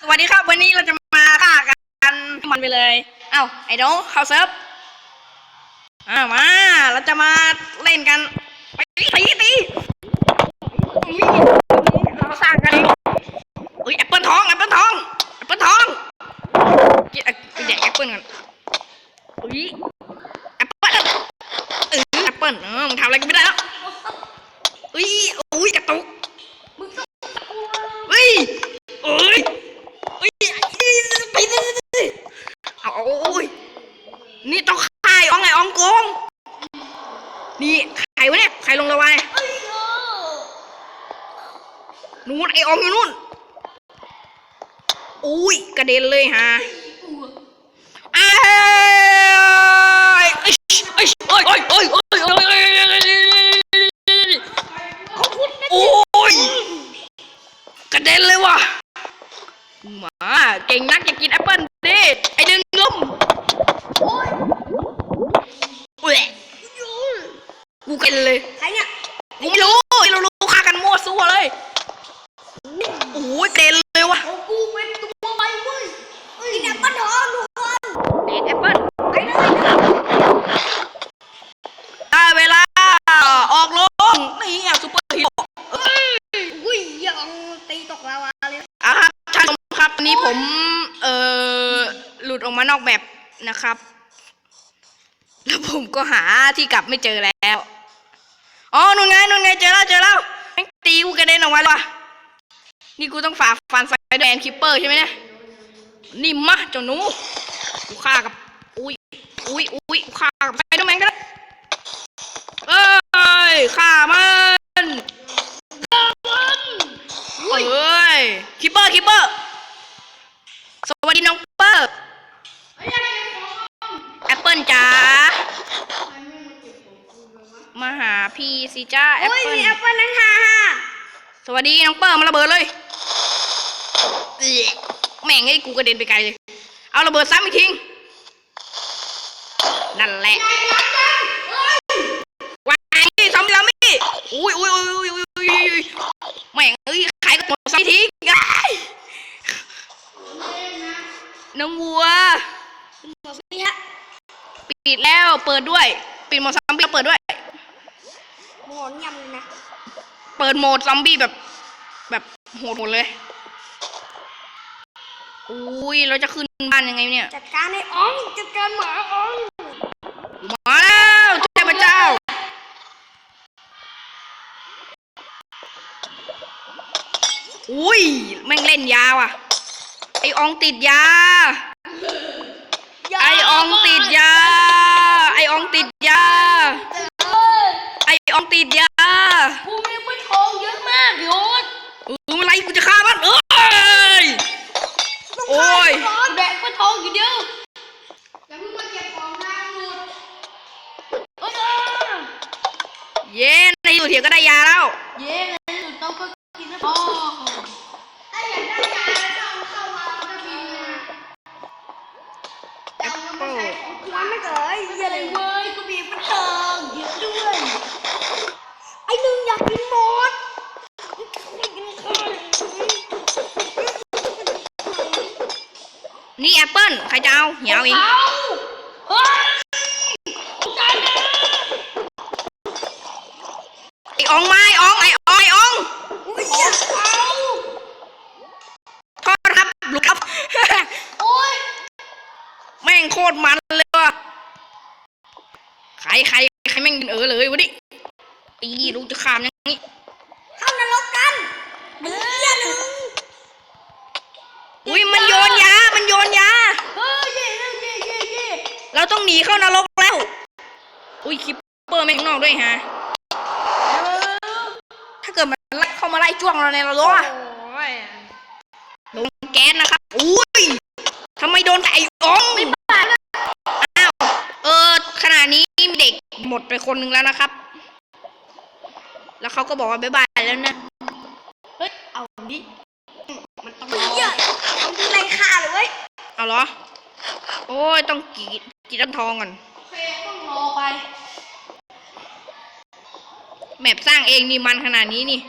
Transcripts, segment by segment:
สวัสดีครับ วันนี้เราจะมาฆ่ากันมันไปเลย เอ้าไอ้น้องเข้าเซิร์ฟอ่ามาเราจะมาเล่นกันไปตีตีตีเราสร้างกันเองอุ้ยแอปเปิลทองแอปเปิลทองแอปเปิลทองกินไปแดกแอปเปิลกันอุ้ยแอปเปิลเออแอปเปิลเออมึงทำอะไรกูไม่ได้แล้วอุ้ยอุ้ยกระตุกอุ้ยอุ้ย อุ้ยไปดิเอาเอาโอ้ยนี่ต้องขายอองไงอองโกง นี่ใครวะเนี่ยใครลงระวาย นู่นไออองอยู่นู่นอุ้ยกระเด็นเลยฮะอ้ายเอ้ยเอ้ยเอ้ยเอ้ยเอ้ยเอ้ยเอ้ยเอ้ยเอ้ยโอ้ยกระเด็นเลยว่ะมาเก่งนักจะกินแอปเปิ้ลดิไอ้ดึงลมโอ้ยกูกินเลย ใครเนี่ย กูไม่รู้เรารู้ฆ่ากันมั่วซั่วเลยโอ้ยเด่นเลยว่ะ โอ้กูเป็นตัวไปเว้ยกินแอปเปิ้ลทองทุกคน เด่นแอปเปิ้ล ไปเลย ได้เวลาออกลงนี่อะซูเปอร์ฮีโร่ อุ้ยยังตีตกลาวาเลย อะครับท่านผู้ชมครับวันนี้ผมเอ่อหลุดออกมานอกแบบ นะครับ แล้วผมก็หาที่กลับไม่เจอแล้ว อ๋อนู่นไงนู่นไงเจอแล้วเจอแล้วแม่งตีกูกระเด็นออกมาเลยวะนี่กูต้องฝ่าฟันไฟแดนคิปเปอร์ใช่ไหมเนี่ยนิ่มมะเจ้าหนู กูฆ่ากับ อุ้ย อุ้ยอุ้ยกูฆ่ากับไฟเดอร์แมนก็ได้เอ้ย ฆ่ามันฆ่ามันเอ้ย คิปเปอร์คิปเปอร์สวัสดีน้องเปอร์แอปเปิลจ๋ามาหาพี่ สิจ้าแอปโอ้ยเปิลมีแอปเปิ้ลนั้นฮ่าฮ่าสวัสดีน้องเปิ้ลมาระเบิดเลยเอ๊ะแม่งไอ้กูกระเด็นไปไกลเลย เอาระเบิดซ้ำอีกทีนั่นแหละวางนี่ซอมบี้ซอมบี้อุ้ยอุ้ยอุ้ยอุ้ยอุ้ยอุ้ยอุ้ยแม่งเอ้ยใครก็หมดซอมบี้ทิ้งอ้ายน้องวัวหมดนี่ฮะปิดแล้วเปิดด้วย ปิดโหมดซ อมบี้แล้วเปิดด้วยหมดยำเลยนะ เปิดโหมดซอมบี้แบบ แบบโหดๆเลย อุ้ยเราจะขึ้นบ้านยังไงเนี่ย จัดการไอ้อ๋องจัดการหมาอ๋องมาแล้วเทพเจ้า อุ้ยแม่งเล่นยาว่ะ ไออองติดยา ไออองติดยา ไออองติดยาไออองติดยากูมีแอปเปิ้ลทองเยอะมากโยนเอออะไรกูจะฆ่ามันเอ้ย โอ้ยแดกแอปเปิ้ลทองอยู่เดียวอย่าเพิ่งมาเก็บของนะหมดเอ้ยเย้ในอยู่เถียงก็ได้ยาแล้ว เย้ในสุดเราก็กินนะพ่อถ้าอยากได้ยาต้องเข้ามาแล้วก็บินเลยนะแอปเปิลมันไม่เกิดไอ้เหี้ยอะไรเว้ยกูมีมันเติมเยอะด้วยไอ้หนึ่งอยากกินหมดไม่กินข้าวนี่แอปเปิ้ลใครจะเอาเหี่ยวเองเอาเฮ้ยเอาใจนะไออองไม้อองไออองไออองอุ้ยอยากเอาโทษครับหลุดครับ โอ้ยแม่งโคตรมันเลยว่ะใครใครใครแม่งเออเลยวะดิ ตีลูกจะขามอย่างนี้เข้านรกกันเดือนหนึ่งอุ้ยมันโยนยา มันโยนยา เฮ้ยเย่เย่เย่เย่เย่เราต้องหนีเข้านรกแล้ว อุ้ยคิปเปอร์แม่งข้างนอกด้วยฮะ ถ้าเกิดมันไล่เข้ามาไล่จ้วงเราในนรกอะโอ้ยโดนแก๊สนะครับ อุ้ยทำไมโดนแต่ไอ้อ๋องอ้าว เออขณะนี้มีเด็กหมดไปคนหนึ่งแล้วนะครับ แล้วเขาก็บอกว่าบ๊ายบายแล้วนะ เฮ้ย เอาดิมันต้องรอเยอะทำที่ไรค่าเลยเว้ย เอาเหรอ โอ้ย ต้องกรีดกรีดต้นทองก่อน โอเค ต้องรอไป แมปสร้างเองนี่มันขนาดนี้นี่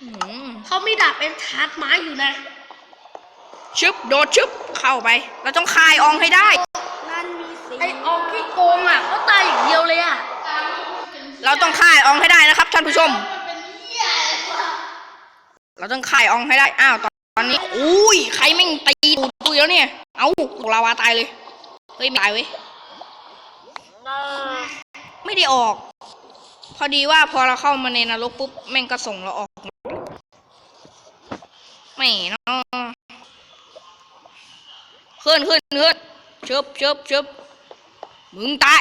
อื้อหือเขามีดาบเป็นชาร์จไม้อยู่นะ ชึบ โดดชึบ เข้าไป เราต้องคายอองให้ได้ นั่นมีสีไอออกที่โกงอะเขาตายอย่างเดียวเลยอะ เราต้องคาอองให้ได้นะครับ ท่านผู้ชม เราต้องคาอองให้ได้ อ้าว ตอนตอนนี้ อุ้ย ใครแม่งตีตูดกูแล้วเนี่ย เอ้าตกลาวาตายเลย เฮ้ยไม่ตายเว้ย ไม่ได้ออก พอดีว่าพอเราเข้ามาในนรกปุ๊บ แม่งก็ส่งเราออก ไม่เนาะขึ้นขึ้นขึ้นชึบชึบชึบมึงตาย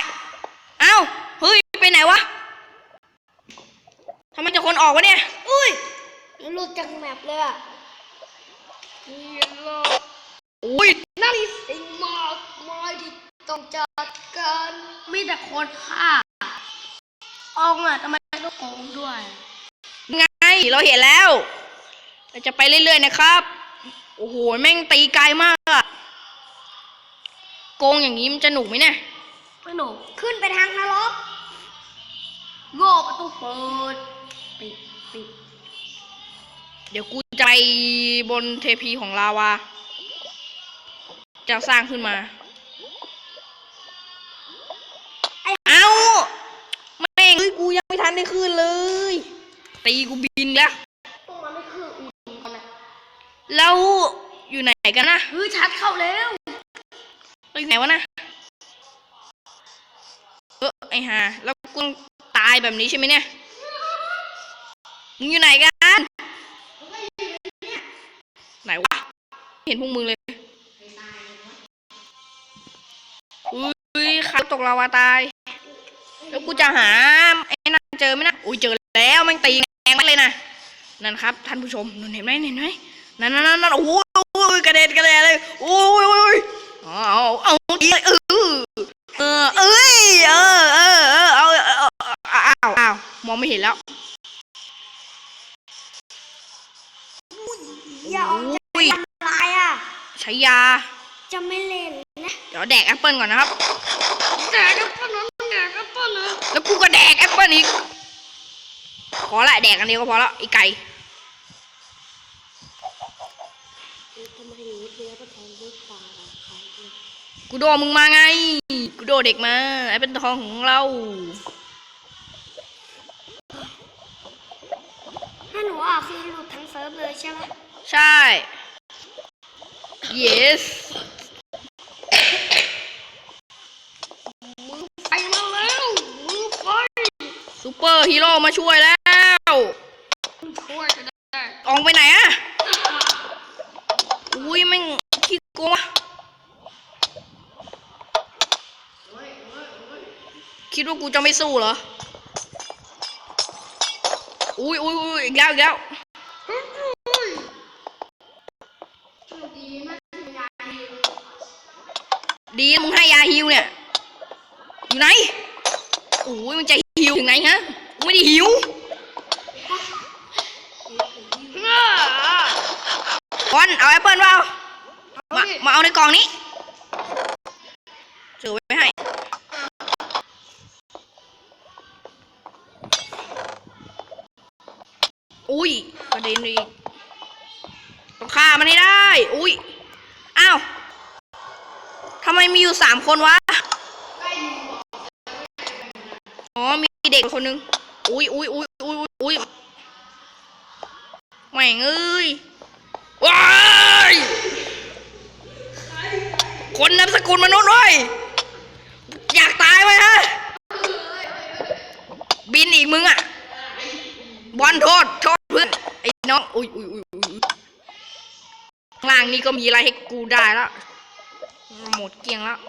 เอ้า เฮ้ย ไปไหนวะ ทำไมจะคนออกวะเนี่ย อุ้ยหลุดจากแมปเลยอะอุ้ยนั่นมีสิ่งมากมายที่ต้องจัดการมีแต่คนฆ่าอองอะทำไมต้องโกงด้วย ไง เราเห็นแล้วเราจะไปเรื่อยๆนะครับ โอ้โห แม่งตีไกลมากอะโกงอย่างนี้มันจะหนุกไหมเนี่ยไม่หนูขึ้นไปทางนรกโง่ประตูเปิด ปิดปิดเดี๋ยวกูจะไปบนเทพีของลาวา จะสร้างขึ้นมา เอ้าแม่งเฮ้ยกูยังไม่ทันได้ขึ้นเลย ตีกูบินแล้วพวกมันไม่คืออุ่นกันนะแล้วอยู่ไหนกันนะเฮ้ยชัดเข้าแล้วเราอยู่ไหนวะนะเออไอห่าแล้วกูตายแบบนี้ใช่ไหมเนี่ย มึงอยู่ไหนกันไหนวะเห็นพวกมึงเลยอุ้ยขาตกลาวาตาย แล้วกูจะหาไอ้นั่นเจอไหมนะอุ้ยเจอแล้วมันตีแรงมากเลยนะนั่นครับ ท่านผู้ชมนนเห็นไหมเห็นไหมนั่นนั่นนั่นโอ้โหกระเด็นกระเด็นเลยโอ้ยโอ้ยอ้ยเอาเอาเอาอีเออเออเอ้ยเออเออเออเอาเอาเอามองไม่เห็นแล้ว ยา จะไม่เล่นนะ เดี๋ยวแดกแอปเปิลก่อนนะครับ แดกแอปเปิ้ลนะแดกแอปเปิ้ลนะแล้วกูก็แดกแอปเปิลอีกพอละแดกอันเดียวก็พอละไอีไก่ทำไมหนูเรือก็แทนด้วยปลาใครเนี่ยกูโดมึงมาไง กูโดเด็กมา ไอ้เป็นทองของเรา ถ้าหนูอะคือหลุดทั้งเซิร์ฟเลยใช่ไหมใช่ yes ไปมาแล้วมึงไปซูเปอร์ฮีโร่มาช่วยแล้วช่วยกันได้อองไปไหนอะอุ้ยแม่งขี้โกงวะคิดว่ากูจะไม่สู้เหรออุ้ยอุ้ยอุ้ยอีกแล้วอีกแล้ว ดีมึงให้ยาฮิวเนี่ย อยู่ไหนโอ้ยมึงจะฮิวถึงไหนฮะไม่ได้หิวบอลเอาแอปเปิลเปล่ามามาเอาในกล่องนี้ถือไว้ให้อุ้ยประเด็นอีกต้องฆ่ามันให้ได้ อุ้ยอ้าว ทำไมมีอยู่สามคนวะ อ๋อ มีเด็กคนนึง อุ้ยอุ้ยอุ้ยอุ้ยอุ้ยอุ้ยแม่งเอ้ย ว้าย คนนามสกุลมนุษย์เว้ยอยากตายไหมฮะ บินอีกมึงอะ บอลโทษ โทษเพื่อน ไอ้น้อง อุ้ยอุ้ยอุ้ยอุ้ยข้างล่างนี่ก็มีอะไรให้กูได้แล้ว หมดเกลี้ยงแล้ว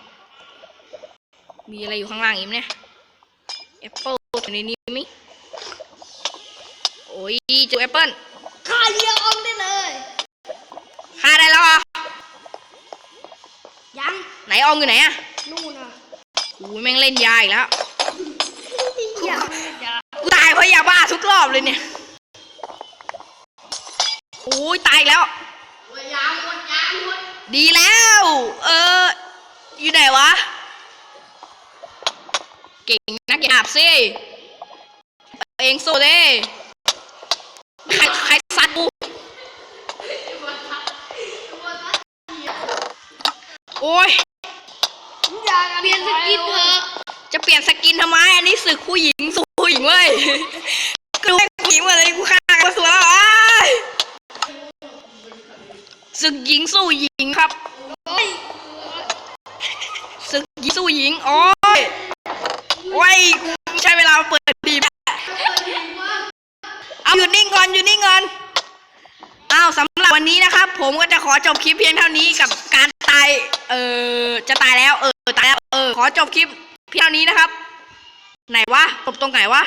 มีอะไรอยู่ข้างล่างอีกไหมเนี่ยแอปเปิลอยู่ในนี้ไหมโอ้ยเจอแอปเปิลฆ่าเรืออองได้เลยฆ่าได้แล้วเหรอะยังไหนอองอยู่ไหนอะนู่นอะโอ้ยแม่งเล่นยาอีกแล้วอย่ากูตายเพราะยาบ้าทุกรอบเลยเนี่ยโอ้ยตายอีกแล้วดี แล้ว เออ อยู่ไหนวะ เก่งนักหยาบสิ เองสู้ดิใครใครสัตว์กูโอ้ยอย่าเปลี่ยนสกินเถอะจะเปลี่ยนสกินทำไม อันนี้ศึกผู้หญิงสู้ผู้หญิงเว้ย กูให้ผู้หญิงมาเลยกูฆ่า ศึกหญิงสู้หญิงครับศึกหญิงสู้หญิง โอ้ยโอ้ยใช้เวลาเปิดดีแม่เอาหยุดนิ่งก่อนหยุดนิ่งก่อนอ้าวสำหรับวันนี้นะครับ ผมก็จะขอจบคลิปเพียงเท่านี้กับการตาย เออจะตายแล้ว เออตายแล้วเออขอจบคลิปเพียงเท่านี้นะครับ ไหนวะจบตรงไหนวะ